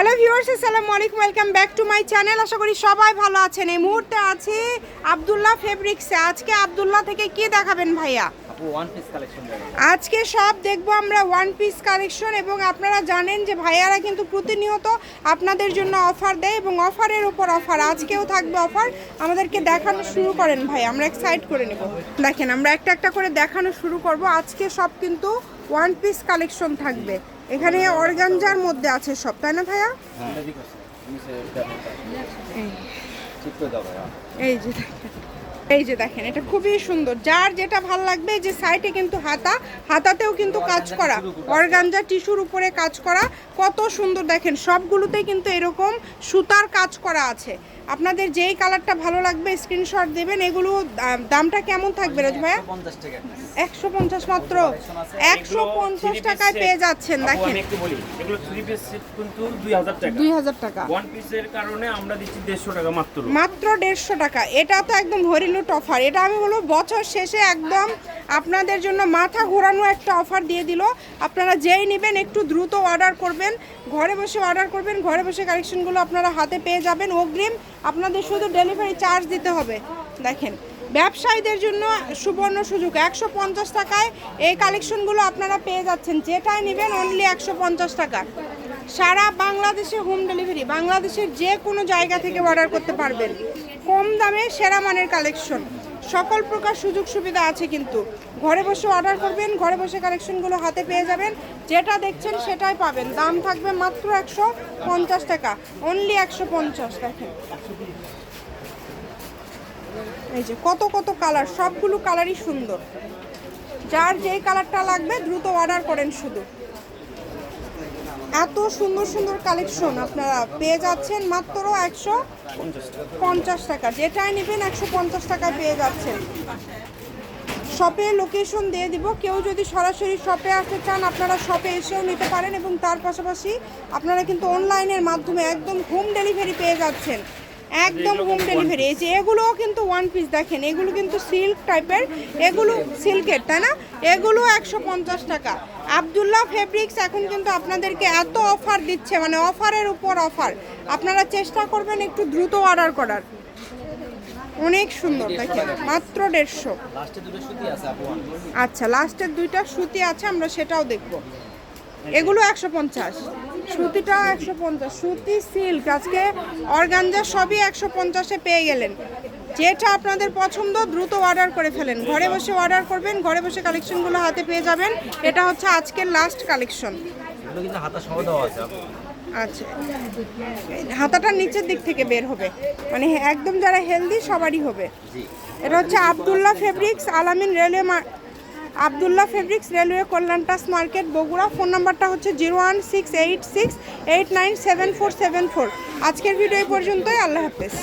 Hello viewers আসসালামু আলাইকুম welcome back to my channel আশা করি সবাই ভালো আছেন। এই মুহূর্তে আছি আব্দুল্লাহ ফেব্রিক্সে আজকে আব্দুল্লাহ থেকে কি দেখাবেন ভাইয়া? আপু ওয়ান পিস কালেকশন দেবেন আজকে সব দেখব আমরা ওয়ান পিস কালেকশন এবং আপনারা জানেন যে ভাইয়ারা কিন্তু প্রতিনিয়ত আপনাদের জন্য অফার দেয় এবং অফারের উপর অফার আজকেও থাকবে অফার আমাদেরকে দেখানো শুরু করেন ভাই। আমরা এক্সাইট করে নেব। দেখেন আমরা একটা একটা করে দেখানো শুরু করব। আজকে সব কিন্তু ওয়ান পিস কালেকশন থাকবে। এখানে অর্গানজার মধ্যে আছে সব তাই না ভাইয়া? এই। যে দেখেন। এই যে দেখেন এটা খুবই সুন্দর। যার যেটা ভালো লাগবে যে সাইডে কিন্তু হাতা হাতাতেও কিন্তু কাজ করা। অর্গানজা টিস্যুর উপরে কাজ করা। কত সুন্দর দেখেন সবগুলোতেই কিন্তু এরকম সুতার কাজ করা আছে। আপনাদের যেই কালারটা ভালো লাগবে স্ক্রিনশট দেবেন। এগুলো দামটা কেমন থাকবে রাজ ভাইয়া? একশো পঞ্চাশ মাত্র। একশো পঞ্চাশ টাকায় পেয়ে যাচ্ছেন দেখেন। দুই হাজার টাকা। ওয়ান পিসের কারণে আমরা দিচ্ছি দেড়শো টাকা মাত্র। মাত্র দেড়শো টাকা। এটা তো একদম হরিলুট অফার এটা আমি বলব, বছর শেষে একদম আপনাদের জন্য মাথা ঘোরানো একটা অফার দিয়ে দিল। আপনারা যেই নেবেন, একটু দ্রুত অর্ডার করবেন। ঘরে বসে অর্ডার করবেন, ঘরে বসে কালেকশনগুলো আপনারা হাতে পেয়ে যাবেন। অগ্রিম আপনাদের শুধু ডেলিভারি চার্জ দিতে হবে। দেখেন, ব্যবসায়ীদের জন্য সুবর্ণ সুযোগ, একশো পঞ্চাশ টাকায় এই কালেকশনগুলো আপনারা পেয়ে যাচ্ছেন। যেটাই নেবেন অনলি একশো পঞ্চাশ টাকা। সারা বাংলাদেশে হোম ডেলিভারি, বাংলাদেশের যে কোনো জায়গা থেকে অর্ডার করতে পারবেন। কম দামে সেরা মানের কালেকশন সকল প্রকার সুযোগ সুবিধা আছে কিন্তু। ঘরে বসে অর্ডার করবেন, ঘরে বসে কালেকশনগুলো হাতে পেয়ে যাবেন। যেটা দেখছেন সেটাই পাবেন। দাম থাকবে মাত্র একশো পঞ্চাশ টাকা। অনলি একশো পঞ্চাশ দেখেন এই যে কত কত কালার সবগুলো কালারই সুন্দর। যার যেই কালারটা লাগবে দ্রুত অর্ডার করেন শুধু। এত সুন্দর সুন্দর কালেকশন আপনারা পেয়ে যাচ্ছেন মাত্র একশো পঞ্চাশ টাকা। যেটাই নেবেন একশো পঞ্চাশ টাকা পেয়ে যাচ্ছেন। শপের লোকেশন দিয়ে দিব। কেউ যদি সরাসরি শপে আসতে চান আপনারা শপে এসেও নিতে পারেন এবং তার পাশাপাশি আপনারা কিন্তু অনলাইনের মাধ্যমে একদম হোম ডেলিভারি পেয়ে যাচ্ছেন। একদম হোম ডেলিভারি এই যে এগুলোও কিন্তু ওয়ান পিস দেখেন এগুলো কিন্তু সিল্ক টাইপের এগুলো সিল্কের তাই না? এগুলো একশো পঞ্চাশ টাকা। আবদুল্লাহ ফেব্রিক্স এখন কিন্তু আপনাদেরকে এত অফার দিচ্ছে মানে অফারের উপর অফার। আপনারা চেষ্টা করবেন একটু দ্রুত অর্ডার করার। অনেক সুন্দর দেখেন মাত্র দেড়শো। আচ্ছা লাস্টের দুইটা সুতি আছে আমরা সেটাও দেখব। এগুলো একশো পঞ্চাশ। সুতিটা একশো পঞ্চাশ। সুতি সিল্ক আজকে অর্গানজা সবই একশো পঞ্চাশে পেয়ে গেলেন। যেটা আপনাদের পছন্দ দ্রুত অর্ডার করে ফেলেন। ঘরে বসে অর্ডার করবেন ঘরে বসে কালেকশনগুলো হাতে পেয়ে যাবেন। এটা হচ্ছে আজকের লাস্ট কালেকশন আচ্ছা। এই হাতাটা নিচের দিক থেকে বের হবে। মানে একদম যারা হেলদি সবারই হবে। এটা হচ্ছে Abdullah fabrics Alamin railway Abdullah fabrics railway কল্যাণটাস market Bogura. Phone নাম্বারটা হচ্ছে zero one six eight six eight nine seven four seven four আজকের ভিডিও পর্যন্তই। আল্লাহ হাফেজ।